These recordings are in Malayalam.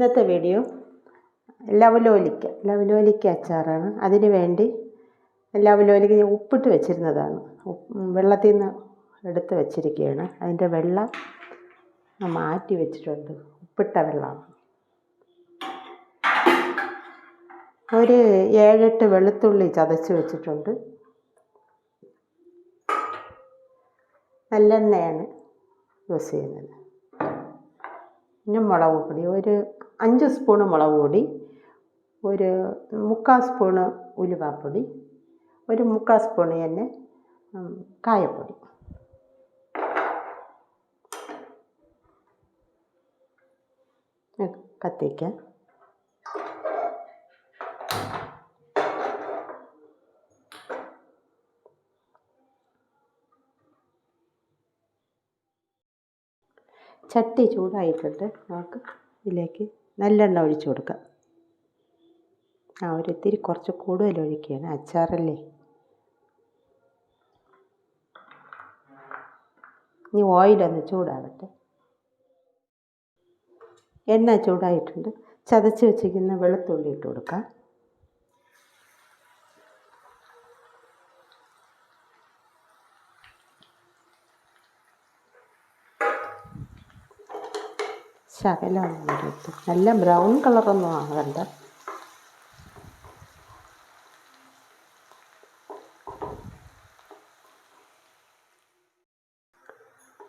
ഇന്നത്തെ വീഡിയോ ലവലോലിക്ക ലവലോലിക്ക അച്ചാറാണ്. അതിന് വേണ്ടി ലവലോലിക്ക ഞാൻ ഉപ്പിട്ട് വെച്ചിരുന്നതാണ്. വെള്ളത്തിൽ നിന്ന് എടുത്ത് വെച്ചിരിക്കുകയാണ്. അതിന്റെ വെള്ളം മാറ്റി വെച്ചിട്ടുണ്ട്. ഉപ്പിട്ട വെള്ളമാണ്. ഒരു ഏഴെട്ട് വെളുത്തുള്ളി ചതച്ച് വെച്ചിട്ടുണ്ട്. നല്ലെണ്ണയാണ് യൂസ് ചെയ്യുന്നത്. പിന്നെ മുളക് പൊടി ഒരു അഞ്ച് സ്പൂണ് മുളക് പൊടി ഒരു മുക്കാൽ സ്പൂണ് ഉലുവാപ്പൊടി ഒരു മുക്കാൽ സ്പൂണ് തന്നെ കായപ്പൊടി. കത്തിക്കാം. ചട്ടി ചൂടായിട്ടുണ്ട്. നമുക്ക് ഇതിലേക്ക് നല്ലെണ്ണ ഒഴിച്ചു കൊടുക്കാം. ആ ഒരു ഇത്തിരി കുറച്ച് കൂടുതൽ ഒഴിക്കുകയാണ്. അച്ചാറല്ലേ? ഇനി ഓയിലൊന്ന് ചൂടാവട്ടെ. എണ്ണ ചൂടായിട്ടുണ്ട്. ചതച്ച് വെച്ചിരിക്കുന്ന വെളുത്തുള്ളി ഇട്ട് കൊടുക്കാം. ശകലം ഇട്ട് നല്ല ബ്രൗൺ കളറൊന്നും ആകണ്ട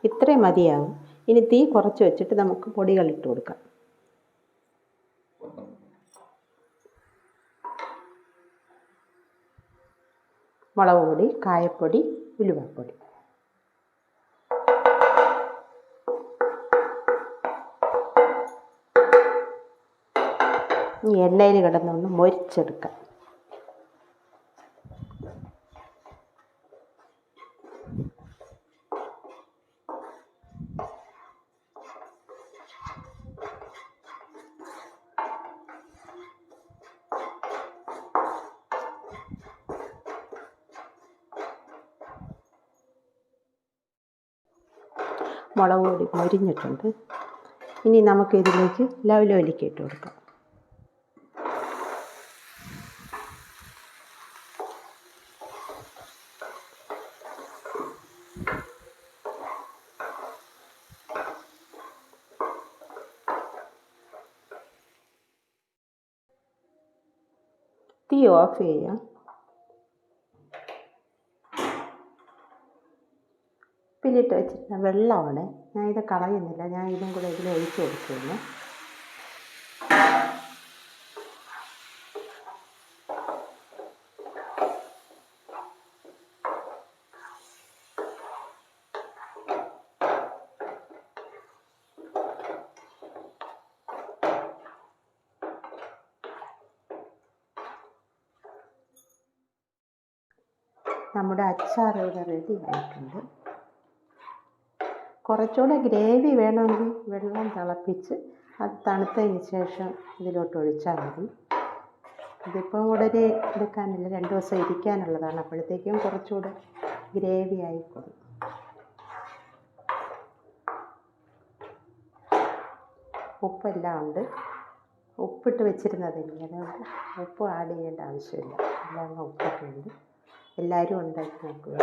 ഇത്രയും മതിയാവും. ഇനി തീ കുറച്ച് വെച്ചിട്ട് നമുക്ക് പൊടികൾ ഇട്ട് കൊടുക്കാം. മുളക് പൊടി കായപ്പൊടി ഉലുവപ്പൊടി. ഈ എണ്ണയിൽ കിടന്നൊന്ന് മൊരിച്ചെടുക്കാം. മുളക് പൊടി മൊരിഞ്ഞിട്ടുണ്ട്. ഇനി നമുക്കിതിലേക്ക് ലവലോലിക്ക ഇട്ട് കൊടുക്കാം. തീ ഓഫ് ചെയ്യാം. ഉപ്പിലിട്ട് വെച്ചിരുന്ന വെള്ളമാണ്. ഞാൻ ഇത് കളയുന്നില്ല. ഞാൻ ഇതും കൂടെ ഇതിൽ ഒഴിച്ച് കൊടുക്കുന്നു നമ്മുടെ അച്ചാർ ഇവിടെ റെഡി ആയിട്ടുണ്ട്. കുറച്ചുകൂടെ ഗ്രേവി വേണമെങ്കിൽ വെള്ളം തിളപ്പിച്ച് അത് തണുത്തതിന് ശേഷം ഇതിലോട്ട് ഒഴിച്ചാൽ മതി. ഇതിപ്പം ഉടനെ എടുക്കാനില്ല രണ്ട് ദിവസം ഇരിക്കാനുള്ളതാണ്. അപ്പോഴത്തേക്കും കുറച്ചുകൂടെ ഗ്രേവി ആയിക്കോളും. ഉപ്പെല്ലാം ഉണ്ട്. ഉപ്പിട്ട് വെച്ചിരുന്നത് ഇങ്ങനെ അതുകൊണ്ട് ഉപ്പ് ആഡ് ചെയ്യേണ്ട ആവശ്യമില്ല. എല്ലാം ഉപ്പൊക്കെ ഉണ്ട് എല്ലാവരും ഉണ്ടാക്കി നോക്കുക.